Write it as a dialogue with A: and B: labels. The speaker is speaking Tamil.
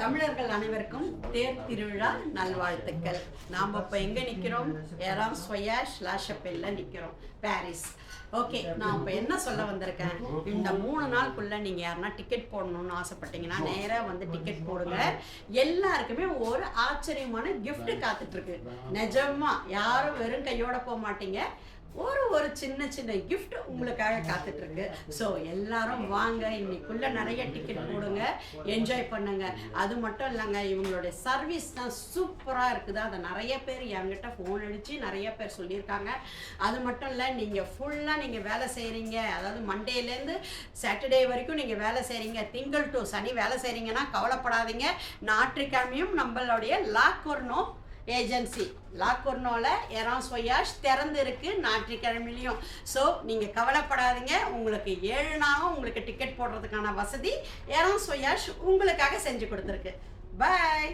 A: தமிழர்கள் அனைவருக்கும் தேர் திருவிழா நல்வாழ்த்துக்கள். நாம் இப்போ எங்கே நிற்கிறோம் ஏராம் ஸ்வயா ஸ்லாஷப்பில் நிற்கிறோம் பாரிஸ். ஓகே நான் இப்போ என்ன சொல்ல வந்திருக்கேன்? இந்த மூணு நாளுக்குள்ள நீங்கள் யாருன்னா டிக்கெட் போடணும்னு ஆசைப்பட்டீங்கன்னா நேராக வந்து டிக்கெட் போடுங்க. எல்லாருக்குமே ஒரு ஆச்சரியமான கிஃப்ட் காத்துட்டு இருக்கு. நிஜமா யாரும் வெறும் கையோட போக மாட்டீங்க. ஒரு ஒரு சின்ன சின்ன கிஃப்ட் உங்களுக்காக காத்துட்டு இருக்கு ஸோ எல்லாரும் வாங்க இன்னைக்குள்ள நிறைய டிக்கெட் போடுங்க என்ஜாய் பண்ணுங்க. அது மட்டும் இல்லைங்க இவங்களுடைய சர்வீஸ் தான் சூப்பராக இருக்குது. அதை நிறைய பேர் என்கிட்ட ஃபோன் அடித்து நிறைய பேர் சொல்லியிருக்காங்க. அது மட்டும் இல்லை நீங்கள் ஃபுல்லாக நீங்கள் வேலை செய்கிறீங்க அதாவது மண்டேலேருந்து சாட்டர்டே வரைக்கும் நீங்கள் வேலை செய்கிறீங்க திங்கள் டு சனி வேலை செய்கிறீங்கன்னா கவலைப்படாதீங்க. ஞாயிற்றுக்கிழமையும் நம்மளுடைய லாக் வரணும். ஏஜென்சி. லாக்குர்னோவில் எரான் சொயாஷ் திறந்து இருக்கு ஞாயிற்றுக்கிழமையிலையும். ஸோ நீங்கள் கவலைப்படாதீங்க. உங்களுக்கு ஏழு நாளும் உங்களுக்கு டிக்கெட் போடுறதுக்கான வசதி எரான் சொயாஷ் உங்களுக்காக செஞ்சு கொடுத்துருக்கு. பாய்